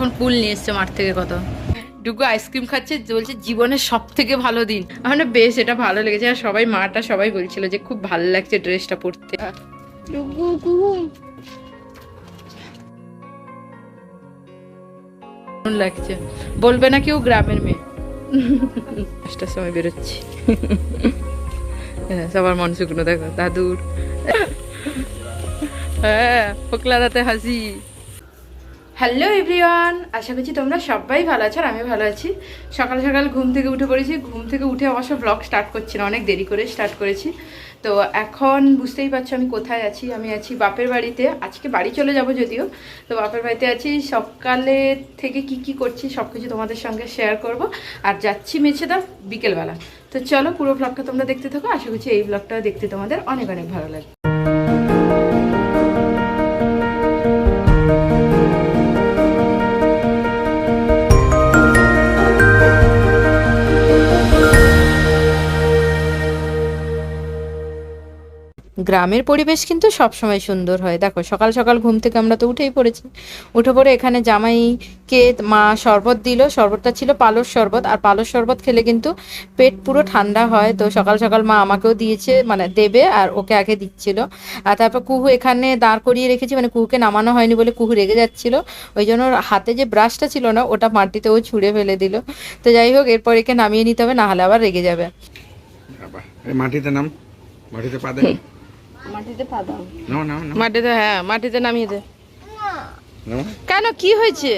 তখন কুল নিয়ে এসছে মাঠ থেকে কত। ডুগু আইসক্রিম খাচ্ছে বলছে জীবনের সব থেকে ভালো দিন। মানে বেশ এটা ভালো লেগেছে আর সবাই মাটা সবাই বলছিল যে খুব ভালো লাগছে ড্রেসটা পরতে। লাগছে? বলবে না কেউ গ্রামের মেয়ে? পাঁচটার সময় বেরোচ্ছি। হ্যাঁ, সবার মন শুকনো দেখো দাদুর। হ্যাঁ ফোকলা দাতে হাসি। হ্যালো এভরিওয়ান আশা করছি তোমরা সবাই ভালো আছো আর আমি ভালো আছি। সকাল সকাল ঘুম থেকে উঠে পড়েছি। ঘুম থেকে উঠে অবশ্য ব্লগ স্টার্ট করছি না, অনেক দেরি করে স্টার্ট করেছি। তো এখন বুঝতেই পারছ আমি কোথায় আছি। আমি আছি বাপের বাড়িতে। আজকে বাড়ি চলে যাব যদিও। তো বাপের বাড়িতে আছি। সকালে থেকে কি কি করছি সব কিছু তোমাদের সঙ্গে শেয়ার করব। আর যাচ্ছি মেছেদা বিকেলবেলা। তো চলো পুরো ব্লগটা তোমরা দেখতে থাকো। আশা করছি এই ব্লগটা দেখতে তোমাদের অনেক অনেক ভালো লাগবে। গ্রামের পরিবেশ কিন্তু সবসময় সুন্দর হয়। দেখো সকাল সকাল ঘুম থেকে আমরা তো উঠেই পড়েছি। উঠে পড়ে এখানে জামাইকে মা শরবত দিল। শরবতটা ছিল পালস শরবত। আর পালস শরবত খেলে কিন্তু পেট পুরো ঠান্ডা হয়। তো সকাল সকাল মা আমাকেও দিয়েছে মানে দেবে আর ওকে আগে দিচ্ছিল। আর তারপর কুহু এখানে দাঁড় করিয়ে রেখেছি মানে কুহুকে নামানো হয়নি বলে কুহু রেগে যাচ্ছিল। ওই জন্য হাতে যে ব্রাশটা ছিল না ওটা মাটিতে ও ছুঁড়ে ফেলে দিল। তো যাই হোক এরপর একে নামিয়ে নিতে হবে না হলে আবার রেগে যাবে। মাটিতে নাম মাটিতে পা দে। মাটিতে পা দাও নাও নাও নাও মাটিতে হ্যাঁ মাটিতে নামিয়ে দে। কেন কি হয়েছে?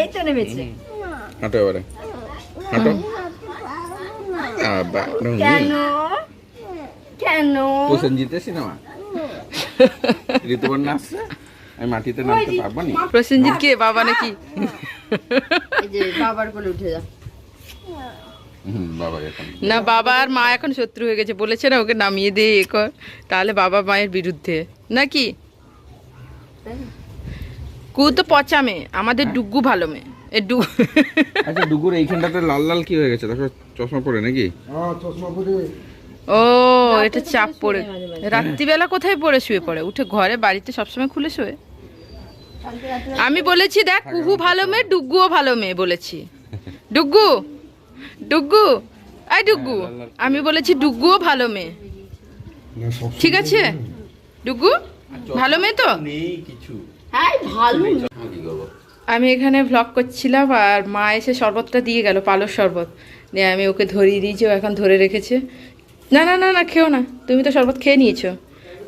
এই তো নেমেছে। হাঁটো এবারে। হাঁটো। কেন? কেন? প্রসেনজিতের সিনেমা ঋতুপর্ণা আসছে আমি মাটিতে নামতে পারব নি। প্রসেনজিৎ কে বাবা নাকি? বাবার কোলে উঠে যা। না বাবা আর মা এখন শত্রু হয়ে গেছে বলেছে না ওকে নামিয়ে দে এ কর। তাহলে বাবা মায়ের বিরুদ্ধে। নাকি? কু তো পচা মেয়ে আমাদের ডুগ্গু ভালো মেয়ে। এ ডু আচ্ছা ডুগুর এইখানটাতে লাল লাল কি হয়ে গেছে? দেখো চশমা পরে নাকি? ও এটা চাপ পড়ে। রাত্রিবেলা কোথায় পড়ে শুয়ে পড়ে? উঠে ঘরে বাড়িতে সবসময় খুলে শুয়ে? আমি বলেছি দেখ কুহু ভালো মেয়ে ডুগ্গুও ভালো মেয়ে বলেছি। ডুগ্গু ডুগ্গু আই ডুগ্গু আমি বলেছি ডুগ্গুও ভালো মেয়ে। ঠিক আছে? ডুগ্গু ভালো মেয়ে তো? নেই কিছু। হ্যাঁ আমি এখানে ভ্লগ করছিলাম আর মা এসে শরবতটা দিয়ে গেল পালস শরবত। দিয়ে আমি ওকে ধরিয়ে দিয়েছি ও এখন ধরে রেখেছে। না না না না খেও না। তুমি তো শরবত খেয়ে নিয়েছো।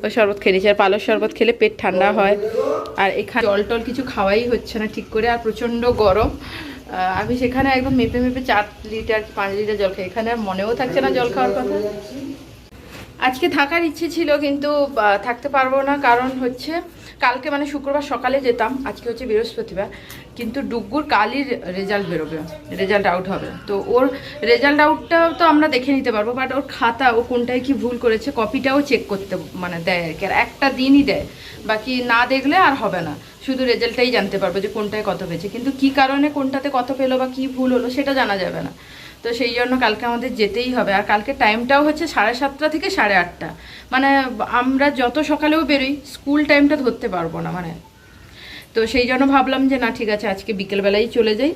ওই শরবত খেয়ে নিয়েছি। আর পালস শরবত খেলে পেট ঠান্ডা হয়। আর এখানে জল টল কিছু খাওয়াই হচ্ছে না ঠিক করে আর প্রচণ্ড গরম। আমি সেখানে একদম মেপে মেপে চার লিটার, পাঁচ লিটার জল খাই। এখানে আর মনেও থাকছে না জল খাওয়ার কথা। আজকে থাকার ইচ্ছে ছিল, কিন্তু থাকতে পারব না। কারণ হচ্ছে, কালকে মানে শুক্রবার সকালে যেতাম, আজকে হচ্ছে বৃহস্পতিবার, কিন্তু ডুগ্গুর কালই রেজাল্ট বেরোবে, রেজাল্ট আউট হবে। তো ওর রেজাল্ট আউটটাও তো আমরা দেখে নিতে পারব, বাট ওর খাতা, ও কোনটায় কি ভুল করেছে, কপিটাও চেক করতে মানে দেয় আর কি। আর একটা দিনই দেয়, বাকি না দেখলে আর হবে না। শুধু রেজাল্টটাই জানতে পারব যে কোনটায় কত পেয়েছে। কিন্তু কি কারণে কোনটাতে কত পেল বা কি ভুল হলো, সেটা জানা যাবে না। তো সেই জন্য কালকে আমাদের যেতেই হবে। আর কালকে টাইমটাও হচ্ছে সাড়ে সাতটা থেকে সাড়ে আটটা। মানে আমরা যত সকালেও বেরোই স্কুল টাইমটা ধরতে পারব না মানে। তো সেই জন্য ভাবলাম যে, না, ঠিক আছে, আজকে বিকেলবেলাই চলে যাই।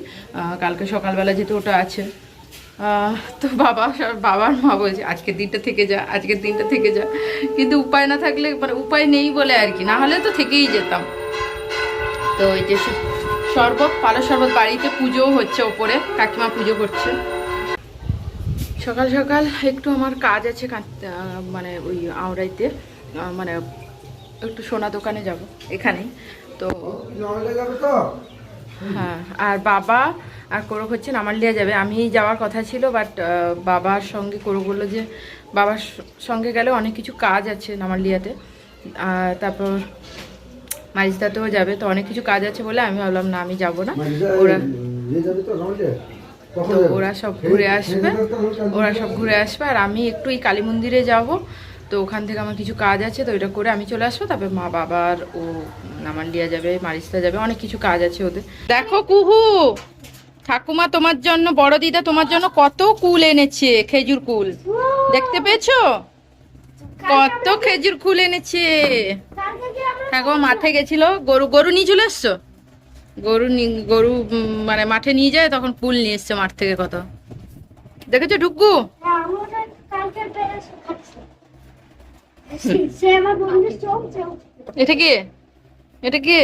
কালকে সকালবেলা যেতে ওটা আছে। তো বাবা, বাবার মা বলছে, আজকের দিনটা থেকে যা, আজকের দিনটা থেকে যা। কিন্তু উপায় না থাকলে মানে উপায় নেই বলে আর কি। না হলে তো থেকেই যেতাম। তো এই যে শরবত পালা শরবত বাড়িতে পুজোও হচ্ছে ওপরে, কাকিমা পুজো করছে। সকাল সকাল একটু আমার কাজ আছে মানে ওই আওড়াইতে মানে একটু সোনা দোকানে যাব এখানেই। তো হ্যাঁ আর বাবা আর কোরক হচ্ছে নামালিয়া যাবে। আমি যাওয়ার কথা ছিল বাট বাবার সঙ্গে কোরক বলল যে বাবার সঙ্গে গেলে অনেক কিছু কাজ আছে নামালিয়াতে আর তারপর মাইজদাতেও যাবে তো অনেক কিছু কাজ আছে বলে আমি ভাবলাম না আমি যাব না। ওরা তো ওরা সব ঘুরে আসবে। ওরা সব ঘুরে আসবে। আর আমি একটু এই কালী মন্দিরে যাব। তো ওখান থেকে আমার কিছু কাজ আছে তো ওইটা করে আমি চলে আসব। তারপর মা বাবার ও নামান্ডিয়া যাবে মারিস্তা যাবে অনেক কিছু কাজ আছে ওদের। দেখো কুহু! ঠাকুমা তোমার জন্য বড় দিদা তোমার জন্য কত কুল এনেছে খেজুর কুল। দেখতে পেয়েছ? কত খেজুর কুল এনেছে। ঠাকুমা মাঠে গেছিল। গরু গরু নিয়ে চলে এসছো গরু গরু মানে মাঠে নিয়ে যায় তখন কুল নিয়ে এসছে মাঠ থেকে কত। দেখেছ ঢুকু চোখ এটা কি? এটা কি?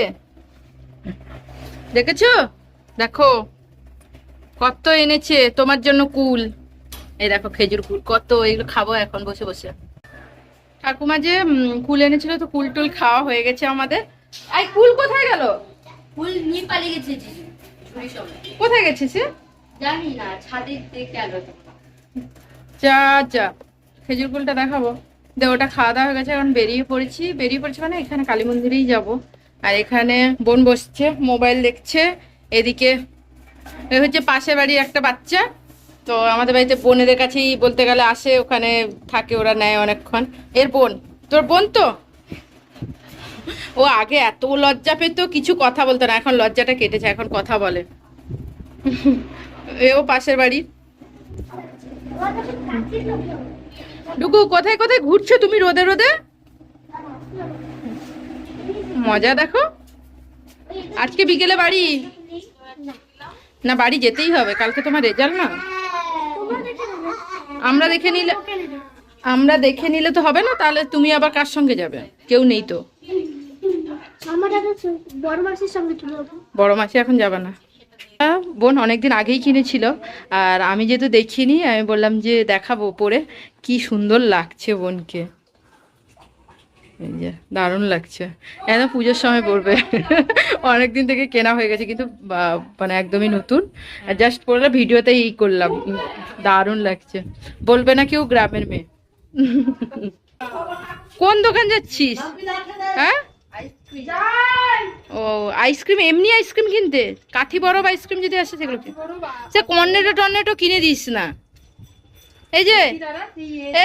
দেখেছ? দেখো। কত এনেছে তোমার জন্য কুল। এই দেখো খেজুর কুল কত এগুলো খাব এখন বসে বসে। ঠাকুমা যে কুল এনেছিল তো কুল টুল খাওয়া হয়ে গেছে আমাদের। আই কুল কোথায় গেল? ফুল নিয়ে পালিয়ে গেছে ঝুড়ি সঙ্গে। কোথায় গেছে সে জানি না ছাদে দেখতে গেল যা যা। খেজুর কুলটা দেখাবো। দে ওটা খাওয়া দাওয়া হয়ে গেছে এখন বেরিয়ে পড়েছি। বেরিয়ে পড়েছি মানে এখানে কালী মন্দিরেই যাব। আর এখানে বোন বসছে মোবাইল দেখছে। এদিকে এ হচ্ছে পাশের বাড়ির একটা বাচ্চা। তো আমাদের বাড়িতে বোনেদের কাছেই বলতে গেলে আসে ওখানে থাকে ওরা নেয় অনেকক্ষণ। এর বোন তোর বোন তো? ও আগে এত লজ্জা পেত, কিছু কথা বলতো না, এখন লজ্জাটা কেটেছে, এখন কথা বলে। এও পাশের বাড়ি। ডুকু কোথায় কোথায় ঘুরছো তুমি রোদে রোদে? মজা দেখো। আজকে বিকেলে বাড়ি? না, বাড়ি যেতেই হবে, কালকে তোমার রেজাল্ট না? আমরা দেখে নিলে আমরা দেখে নিলে তো হবে না, তাহলে তুমি আবার কার সঙ্গে যাবে? কেউ নেই তো। বড় মাসি এখন যাবে না। বোন অনেকদিন আগেই কিনেছিল, আর আমি যেহেতু দেখিনি, আমি বললাম যে দেখাবো পরে কি সুন্দর লাগছে বোনকে। দারুণ লাগছে। একদম পুজোর সময় পরবে অনেকদিন থেকে কেনা হয়ে গেছে, কিন্তু মানে একদমই নতুন। জাস্ট পরলে ভিডিওতে ই করলাম। দারুণ লাগছে। বলবে না কেউ গ্রামের মেয়ে? কোন দোকান যাচ্ছিস? হ্যাঁ? ও, আইসক্রিম, এমনি আইসক্রিম কিনতে? কাঠি বরফ আইসক্রিম যদি আসে সেগুলো সে কর্নেটো টর্নেটো কিনে দিস না। এই যে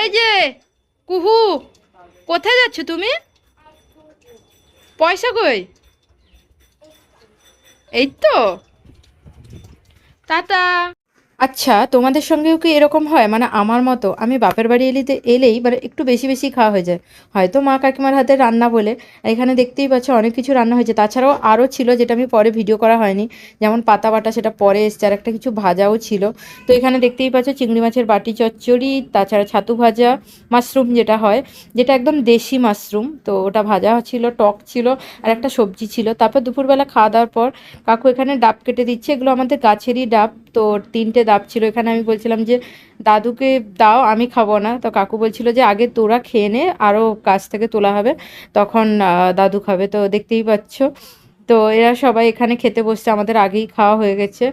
এই যে, কুহু, কোথায় যাচ্ছ তুমি? পয়সা কই? এই তো। টাটা। আচ্ছা তোমাদের সঙ্গেও কি এরকম হয়? মানে আমার মতো। আমি বাপের বাড়ি এলিতে, এলেই মানে একটু বেশি বেশি খাওয়া হয়ে যায়। হয়তো মা কাকিমার হাতে রান্না বলে। এখানে দেখতেই পাচ্ছ অনেক কিছু রান্না হয়েছে। তাছাড়াও আরও ছিল যেটা আমি পরে ভিডিও করা হয়নি। যেমন পাতা বাটা সেটা পরে এসছে, আর একটা কিছু ভাজাও ছিল। তো এখানে দেখতেই পাচ্ছ চিংড়ি মাছের বাটি, চচ্চড়ি, তাছাড়া ছাতু ভাজা মাশরুম যেটা হয়, যেটা একদম দেশি মাশরুম। তো ওটা ভাজা ছিল, টক ছিল, আর একটা সবজি ছিল। তারপর দুপুরবেলা খাওয়া দাওয়ার পর কাকু এখানে ডাব কেটে দিচ্ছে। এগুলো আমাদের গাছেরই ডাব। তো তিনটে ডাব ছিল। এখানে আমি বলছিলাম যে, দাদুকে দাও, আমি খাব না। তো কাকু বলছিল যে, আগে তোরা খেয়ে নে আরও গাছ থেকে তোলা হবে, তখন দাদু খাবে। তো দেখতেই পাচ্ছ। তো এরা সবাই এখানে খেতে বসছে, আমাদের আগেই খাওয়া হয়ে গেছে।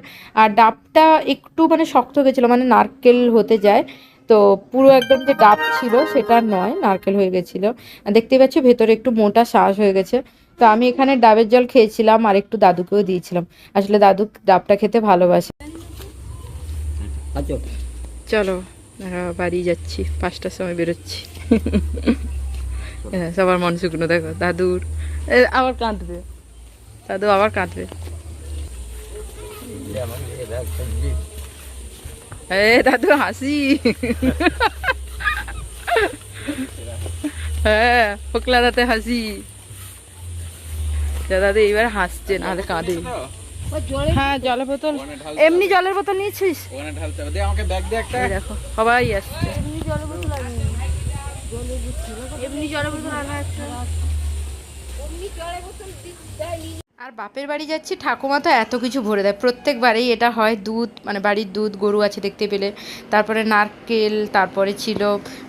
আর ডাবটা একটু মানে শক্ত গেছিল মানে নারকেল হতে যায়। তো পুরো একদম যে ডাব ছিল, সেটা নয়, নারকেল হয়ে গেছিল। দেখতেই পাচ্ছ, ভেতরে একটু মোটা শ্বাস হয়ে গেছে। তো আমি এখানে ডাবের জল খেয়েছিলাম, আর একটু দাদুকেও দিয়েছিলাম। আসলে দাদু ডাবটা খেতে ভালোবাসে। চলো বাড়ি যাচ্ছি পাঁচটার সময় বেরোচ্ছি। হ্যাঁ, সবার মন শুকনো দেখো দাদুর আবার কাঁদবে। দাদু আবার কাঁদবে। এ দাদু হাসি। হ্যাঁ ফোকলা দাতে হাসি। দাদু এইবার হাসছে নাহলে কাঁদে। হ্যাঁ জলের বোতল। এমনি জলের বোতল নিয়েছিস? ওখানে ঢালতে হবে দে আমাকে ব্যাগ দে একটা। দেখো সবাই আসছে। এমনি জলের বোতল আনা একটা। আর বাপের বাড়ি যাচ্ছি, ঠাকুমা তো এত কিছু ভরে দেয়। প্রত্যেকবারেই এটা হয়, দুধ মানে বাড়ির দুধ, গরু আছে দেখতে পেলে। তারপরে নারকেল, তারপরে ছিল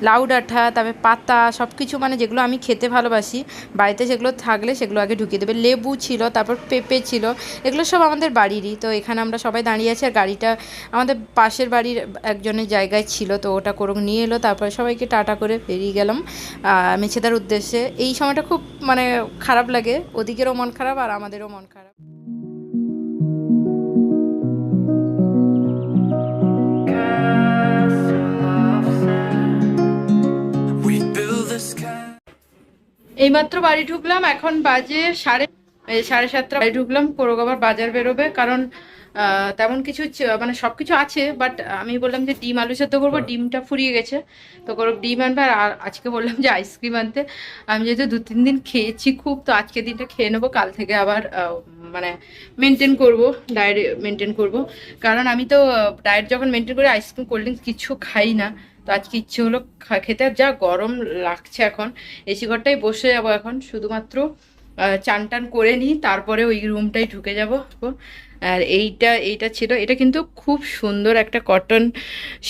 লাউ ডাঁটা তারপরে পাতা সব কিছু মানে যেগুলো আমি খেতে ভালোবাসি, বাড়িতে সেগুলো থাকলে সেগুলো আগে ঢুকিয়ে দেবে। লেবু ছিল, তারপর পেঁপে ছিল, এগুলো সব আমাদের বাড়িরই। তো এখানে আমরা সবাই দাঁড়িয়ে আছি আর গাড়িটা আমাদের পাশের বাড়ির একজনের জায়গায় ছিল, তো ওটা করুক, নিয়ে এলো। তারপরে সবাইকে টাটা করে বেরিয়ে গেলাম মেছেদার উদ্দেশ্যে। এই সময়টা খুব মানে খারাপ লাগে, ওদিকেরও মন খারাপ আর আমাদেরও মন খারাপ এইমাত্র বাড়ি ঢুকলাম এখন বাজে সাড়ে সাড়ে সাতটা বাড়ি ঢুকলাম কোরক আবার বাজার বেরোবে কারণ তেমন কিছু মানে সব কিছু আছে বাট আমি বললাম যে ডিম আলু সেদ্ধ করব ডিমটা ফুরিয়ে গেছে। তো কোরক ডিম আনবে আর আজকে বললাম যে আইসক্রিম আনতে। আমি যেহেতু দু তিন দিন খেয়েছি খুব তো আজকে দিনটা খেয়ে নেব কাল থেকে আবার মানে মেনটেন করব ডায়েট মেনটেন করব। কারণ আমি তো ডায়েট যখন মেনটেন করি আইসক্রিম কোল্ড ড্রিঙ্কস কিছু খাই না। তো আজকে ইচ্ছে হলো খেতে আর যা গরম লাগছে এখন এসি ঘরটাই বসে যাব এখন শুধুমাত্র চান টান করে নিই, তারপরে ওই রুমটাই ঢুকে যাব। আর এইটা এইটা ছিল, এটা কিন্তু খুব সুন্দর একটা কটন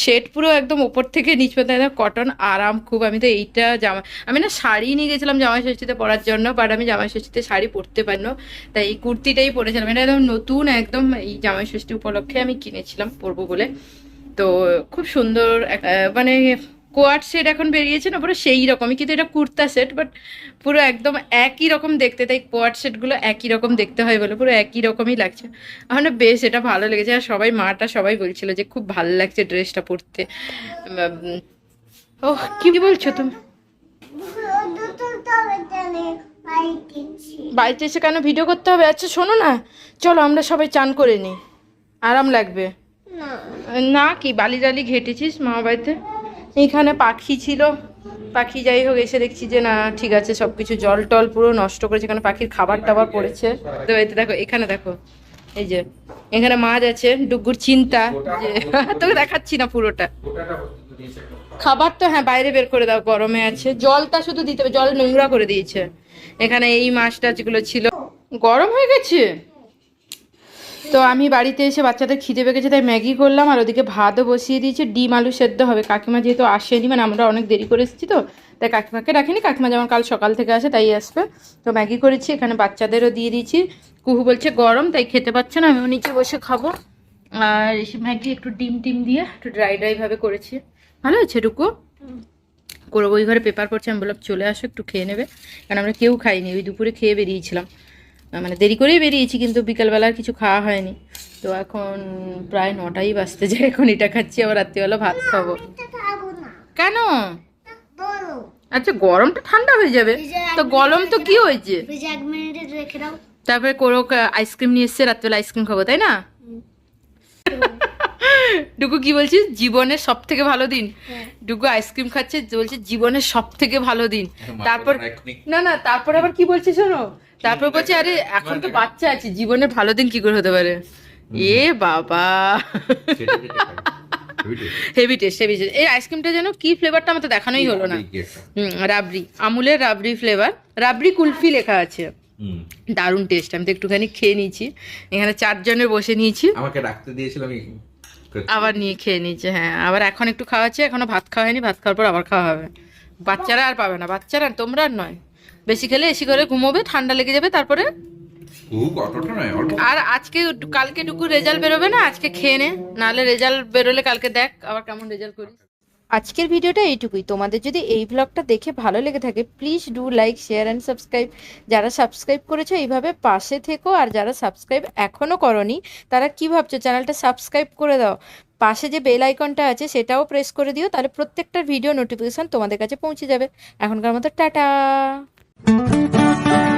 শেড পুরো একদম ওপর থেকে নিচ পর্যন্ত কটন আরাম খুব। আমি তো এইটা জামা, আমি না শাড়ি নিয়ে গেছিলাম জামাই ষষ্ঠীতে পরার জন্য বাট আমি জামাই ষষ্ঠীতে শাড়ি পরতে পারি না তাই এই কুর্তিটাই পরেছিলাম। এটা একদম নতুন একদম এই জামাই ষষ্ঠী উপলক্ষে আমি কিনেছিলাম, পরবো বলে। তো খুব সুন্দর মানে কোয়াট সেট এখন বেরিয়েছে না পুরো সেই রকমই কিন্তু এটা কুর্তা সেট বাট পুরো একদম একই রকম দেখতে তাই কোয়াট সেটগুলো একই রকম দেখতে হয় বলে পুরো একই রকমই লাগছে। আমার বেশ এটা ভালো লেগেছে আর সবাই মাটা সবাই বলছিল যে খুব ভালো লাগছে ড্রেসটা পরতে। ও কি বলছো তুমি? বাড়িতে এসে কেন ভিডিও করতে হবে? আচ্ছা শোনো না চলো আমরা সবাই চান করে নিই আরাম লাগবে। না। কি বালি টালি ঘেটেছিস মামা বাড়িতে? এইখানে পাখি ছিল। পাখি যাই হোক, এসে দেখছি যে না, ঠিক আছে সব কিছু জল টল পুরো নষ্ট করেছে। এখানে পাখির খাবার টাবার পড়েছে। তো এতে দেখো, এখানে দেখো, এই যে, এখানে মাছ আছে, ডুগুর চিন্তা, যে, তোকে দেখাচ্ছি না পুরোটা। খাবার তো হ্যাঁ বাইরে বের করে দাও, গরমে আছে। জলটা শুধু দিতে হবে, জল নোংরা করে দিয়েছে। এখানে এই মাছ টাছগুলো ছিল। গরম হয়ে গেছে? তো আমি বাড়িতে এসে বাচ্চাদের খিদে পেয়ে গেছে তাই ম্যাগি করলাম আর ওদিকে ভাতও বসিয়ে দিয়েছি ডিম আলু সেদ্ধ হবে। কাকিমা যেহেতু আসেনি মানে আমরা অনেক দেরি করে এসেছি তো তাই কাকিমাকে রাখিনি কাকিমা যেমন কাল সকাল থেকে আসে তাই আসবে। তো ম্যাগি করেছি এখানে বাচ্চাদেরও দিয়ে দিয়েছি। কুহু বলছে গরম তাই খেতে পাচ্ছে না আমিও নিচে বসে খাব। আর ম্যাগি একটু ডিম টিম দিয়ে একটু ড্রাই ড্রাইভাবে করেছি। ভালো হয়েছে টুকু করব ওই ঘরে পেপার পড়ছে আমি বললাম চলে আসো একটু খেয়ে নেবে। কারণ আমরা কেউ খাইনি ওই দুপুরে খেয়ে বেরিয়েছিলাম। মানে দেরি করেই বেরিয়েছি কিন্তু বিকালবেলা আর কিছু খাওয়া হয়নি। তো এখন প্রায় নটাই বাজতে যায় এখন এটা খাচ্ছি আবার রাত্রিবেলা ভাত খাব। কেন? আচ্ছা গরমটা ঠান্ডা হয়ে যাবে। তো গরম তো কি হয়েছে? তারপরে কোরক আইসক্রিম নিয়ে এসছে রাত্রিবেলা আইসক্রিম খাব তাই না? ডুকু কি বলছিস? জীবনের সব থেকে ভালো দিন। ডুকু আইসক্রিম খাচ্ছে বলছে জীবনের সব থেকে ভালো দিন। তারপর না না তারপর আবার কি বলছে শোনো? তারপর বলছে আরে এখন তো বাচ্চা আছে জীবনের ভালো দিন কি করে হতে পারে? এ বাবা। হেভি টেস্ট হেভি টেস্ট এই আইসক্রিমটা যেন কি ফ্লেভারটা আমার তো দেখানোই হলো না। রাবড়ি আমুলের রাবড়ি ফ্লেভার রাবড়ি কুলফি লেখা আছে। দারুণ টেস্ট আমি তো একটুখানি খেয়ে নিয়েছি। এখানে চারজনের বসে নিয়েছি। আমাকে রাখতে দিয়েছিলাম আবার নিয়ে খেয়ে নিয়েছে হ্যাঁ। আবার এখন একটু খাওয়াচ্ছে এখনও ভাত খাওয়া হয়নি ভাত খাওয়ার পর আবার খাওয়া হবে। বাচ্চারা আর পাবে না বাচ্চারা তোমরা আর নয়। বেশি খেলে এসি করে ঘুমোবে ঠান্ডা লেগে যাবে তারপরে? আর আজকে কালকে টুকু রেজাল্ট বেরোবে না আজকে খেয়ে নে নাহলে রেজাল্ট বেরোলে কালকে দেখ আবার কেমন রেজাল্ট করিস। আজকের ভিডিওটা এইটুকুই। তোমাদের যদি এই ব্লগটা দেখে ভালো লেগে থাকে please do like share and subscribe যারা সাবস্ক্রাইব করেছ এইভাবে পাশে থেকো আর যারা সাবস্ক্রাইব এখনও করনি তারা কি ভাবছ? চ্যানেলটা সাবস্ক্রাইব করে দাও। পাশে যে বেল আইকনটা আছে সেটাও প্রেস করে দিও তাহলে প্রত্যেকটা ভিডিও নোটিফিকেশান তোমাদের কাছে পৌঁছে যাবে। এখনকার মতো টাটা। Música